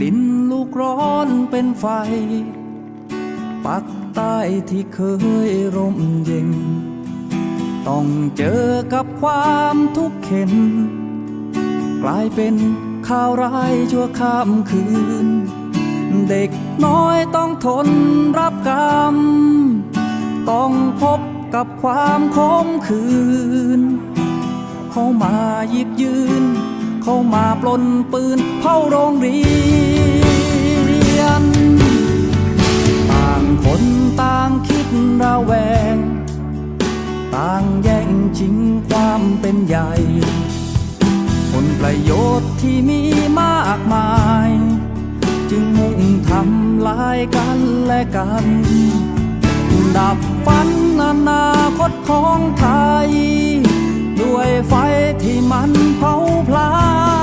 ดินลุกร้อนเป็นไฟ ปักใต้ที่เคยร่มเย็น ต้องเจอกับความทุกข์เข็น กลายเป็นข่าวร้ายชั่วข้ามคืน เด็กน้อยต้องทนรับกรรม ต้องพบกับความขมคืน เขามาหยิบยืน เข้ามาปล้นปืนเผาโรงเรียน ต่างคนต่างคิดระแวง ต่างแย่งชิงความเป็นใหญ่ ผลประโยชน์ที่มีมากมาย จึงมุ่งทำลายกันและกัน ดับฝันอนาคตของไทย ด้วยไฟที่มันเผาพลา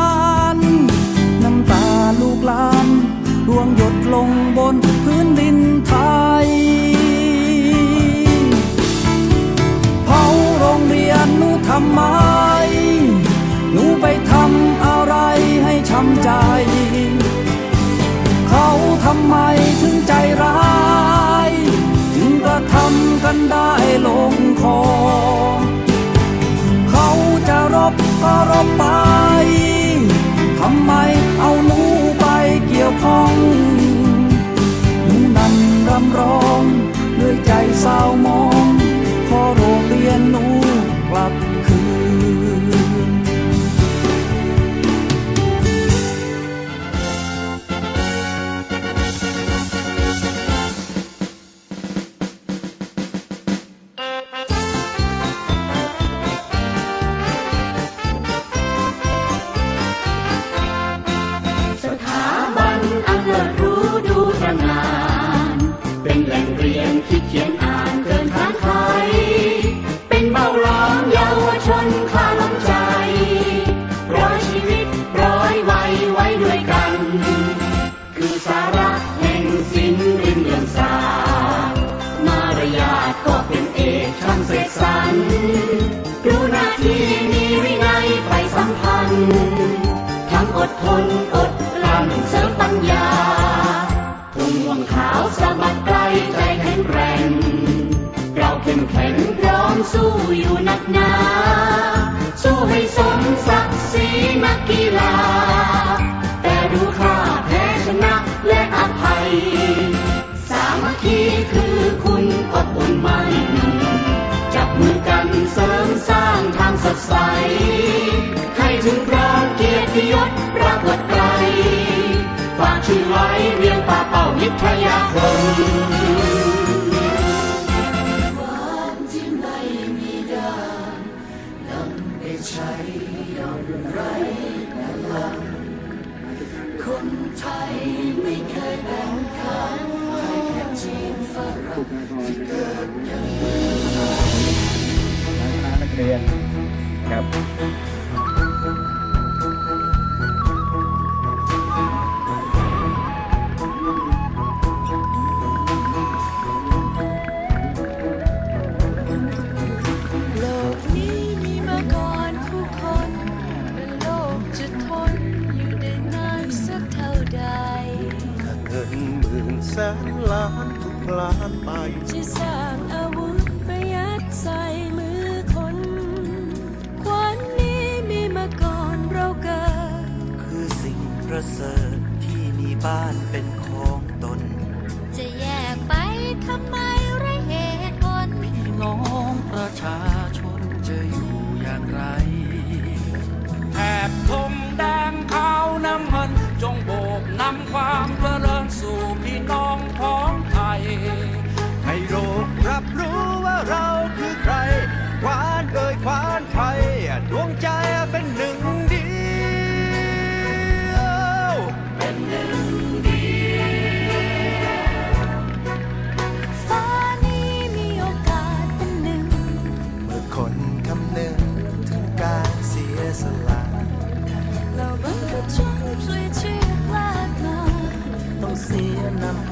เศร้ามองขอโรงเรียนหนูกลับคืน สถาบันอันเลิศรู้ดูตระงาน เป็นแหล่งเรียนที่เขียน สู้อยู่นักหนา สู้ให้สมศักดิ์ศรีนักกีฬา แต่รู้ค่าแพ้ชนะและอภัย สามัคคีคือคุณอบอุ่นมันจับมือกันเสริมสร้างทางสดใส ให้ถึงพร้อมเกียรติยศปรากฏไกลฝากชื่อไว้เรียงป่าเป่าวิทยาคม นักเรียนครับ ทุกล้านไปที่สร้างอาวุธประยัดใส่มือคนควันนี้มีมาก่อนเราเกิด คือสิ่งประเสริฐที่มีบ้านเป็นของตน จะแยกไปทำไมไรเหตุผลพี่น้องประชาชนจะอยู่อย่างไรแถบธงแดงขาวน้ำเงินจงโบกนำความเจริญ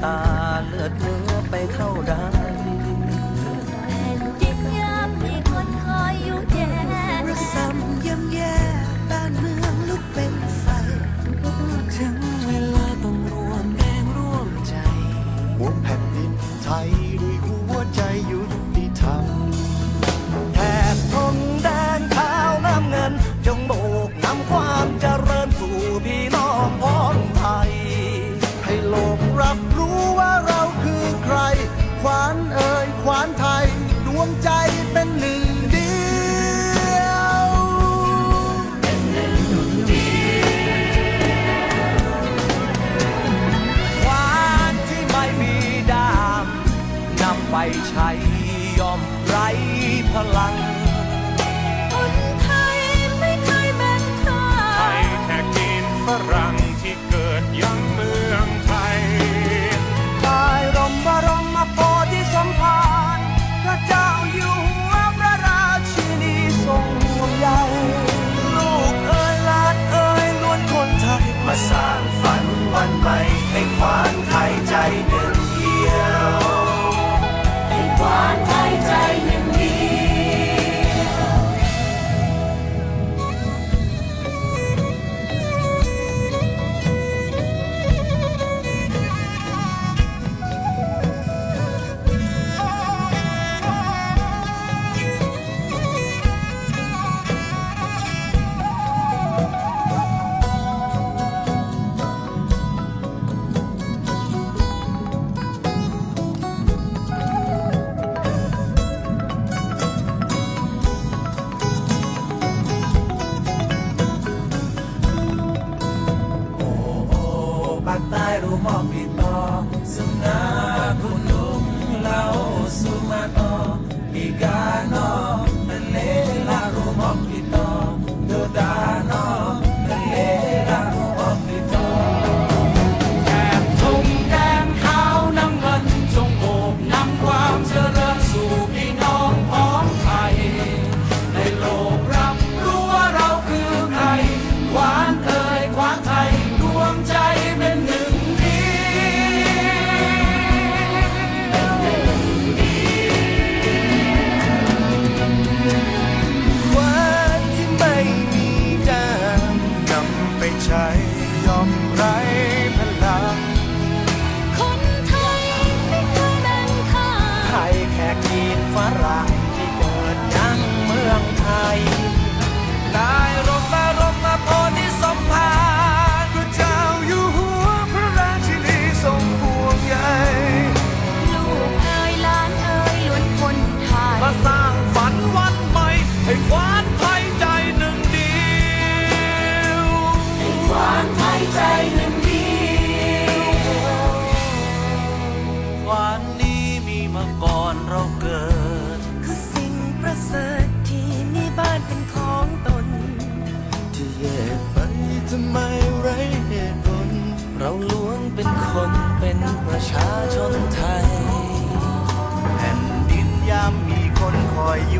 น้ ยขวานไทย ดวงใจเป็นหนึ่งเดียวขวานที่ไม่มีดามนำไปใช้ย่อมไรพลัง my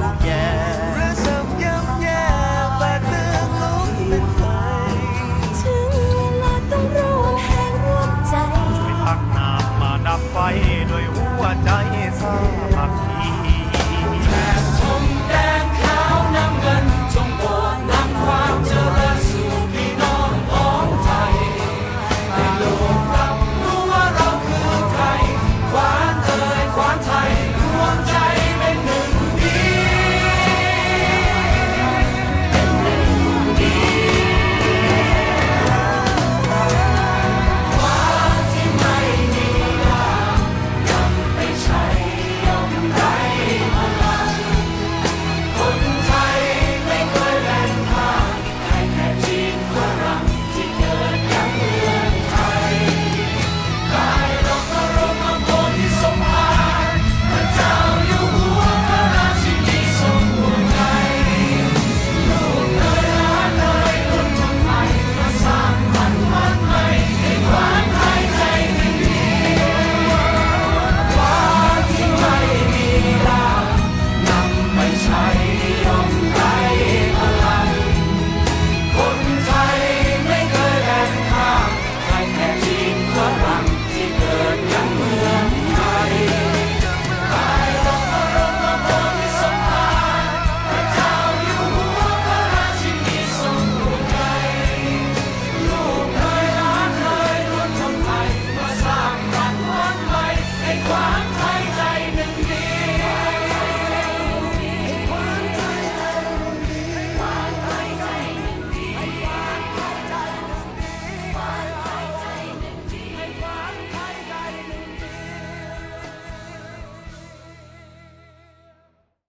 yeah.